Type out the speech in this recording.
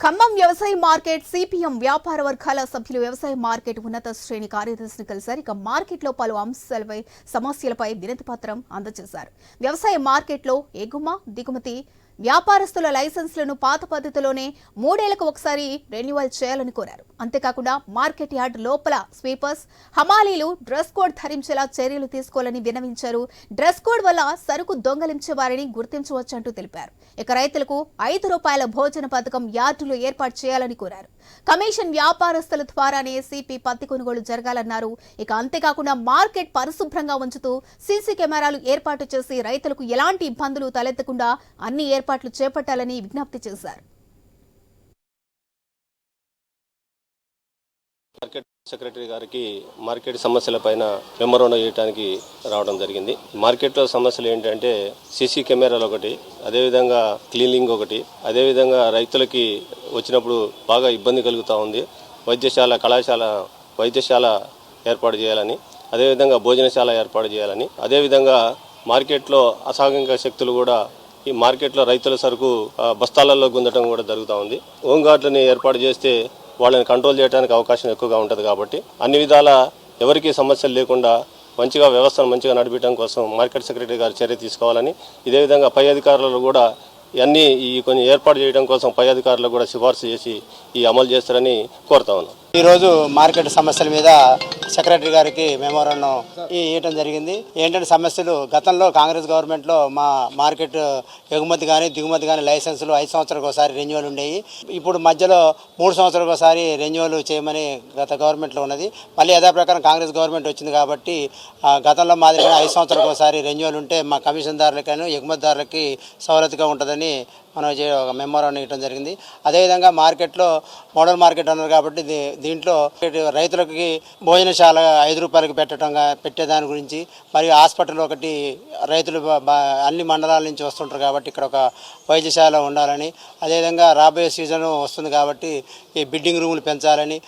ఖమ్మం వ్యవసాయ market CPM వ్యాపార వర్గాల సభ్యులు వ్యవసాయ మార్కెట్ ఉన్నత శ్రేణి కార్యదర్శిని కలిశారు. ఇక మార్కెట్లో పలు అంశాలపై సమస్యలపై వినతి పత్రం అందజేశారు. వ్యవసాయ మార్కెట్లో ఎగుమ దిగుమతి వ్యాపారస్తుల లైసెన్స్లను పాత పద్ధతిలోనే మూడేళ్ళకు ఒకసారి రెన్యువల్ చేయాలని కోరారు. అంతేకాకుండా మార్కెట్ యార్డ్ లోపల స్వీపర్స్ హమాలీలు డ్రెస్ కోడ్ ధరించేలా చర్యలు తీసుకోవాలని విన్నవించారు. డ్రెస్ కోడ్ వల్ల సరుకు దొంగలించే వారిని గుర్తించవచ్చంటూ తెలిపారు. ఇక రైతులకు ఐదు రూపాయల భోజన పథకం యార్డులు ఏర్పాటు చేయాలని కోరారు. కమిషన్ వ్యాపారస్తుల ద్వారానే సిపి పత్తి కొనుగోలు జరగాలన్నారు. ఇక అంతేకాకుండా మార్కెట్ పరిశుభ్రంగా ఉంచుతూ సీసీ కెమెరాలు ఏర్పాటు చేసి రైతులకు ఎలాంటి ఇబ్బందులు తలెత్తకుండా అన్ని ఏర్పాట్లు చేపట్టాలని విజ్ఞప్తి చేశారు. సెక్రటరీ గారికి మార్కెట్ సమస్యల పైన మెమోరాండం చేయడానికి రావడం జరిగింది. మార్కెట్లో సమస్యలు ఏంటంటే సీసీ కెమెరాలు ఒకటి అదేవిధంగా క్లీనింగ్ ఒకటి అదేవిధంగా రైతులకి వచ్చినప్పుడు బాగా ఇబ్బంది కలుగుతూ ఉంది. వైద్యశాల కళాశాల వైద్యశాల ఏర్పాటు చేయాలని అదేవిధంగా భోజనశాల ఏర్పాటు చేయాలని అదేవిధంగా మార్కెట్లో అసాంఘిక శక్తులు కూడా ఈ మార్కెట్లో రైతుల సరుకు ఆ, బస్తాలలో గుందటం కూడా జరుగుతూ ఉంది. హోంగార్డులని ఏర్పాటు చేస్తే వాళ్ళని కంట్రోల్ చేయడానికి అవకాశం ఎక్కువగా ఉంటుంది కాబట్టి అన్ని విధాల ఎవరికీ సమస్యలు లేకుండా మంచిగా వ్యవస్థను మంచిగా నడిపించడం కోసం మార్కెట్ సెక్రటరీ గారు చర్య తీసుకోవాలని ఇదే విధంగా పై అధికారులు కూడా ఇవన్నీ ఈ కొన్ని ఏర్పాటు చేయడం కోసం పై అధికారులు కూడా సిఫార్సు చేసి ఈ అమలు చేస్తారని కోరుతా ఉన్నాం. ఈరోజు మార్కెట్ సమస్యల మీద సెక్రటరీ గారికి మెమోరాండం ఇవ్వడం జరిగింది. ఏంటంటే సమస్యలు గతంలో కాంగ్రెస్ గవర్నమెంట్లో మా మార్కెట్ ఎగుమతి కానీ దిగుమతి కానీ లైసెన్సులు ఐదు సంవత్సరాలకు ఒకసారి రెన్యువల్ ఉండేవి. ఇప్పుడు మధ్యలో మూడు సంవత్సరాలకు ఒకసారి రెన్యువల్ చేయమని గత గవర్నమెంట్లో ఉన్నది. మళ్ళీ యథాప్రకారం కాంగ్రెస్ గవర్నమెంట్ వచ్చింది కాబట్టి ఆ, గతంలో మాదిరిగా ఐదు సంవత్సరాలకు ఒకసారి రెన్యువల్ ఉంటే మా కమిషన్దారులకైనా ఎగుమతిదారులకి సౌలతిగా ఉంటుందని మనం ఒక మెమోరాండం ఇవ్వడం జరిగింది. అదేవిధంగా మార్కెట్లో మోడల్ మార్కెట్ అన్నారు కాబట్టి దీ- దీంట్లో రైతులకి భోజనశాల ఐదు రూపాయలకు పెట్టడం పెట్టేదాని గురించి మరియు హాస్పిటల్ ఒకటి రైతులు అన్ని మండలాల నుంచి వస్తుంటారు కాబట్టి ఇక్కడ ఒక వైద్యశాల ఉండాలని. అదేవిధంగా రాబోయే సీజన్ వస్తుంది కాబట్టి ఈ బిడ్డింగ్ రూములు పెంచాలని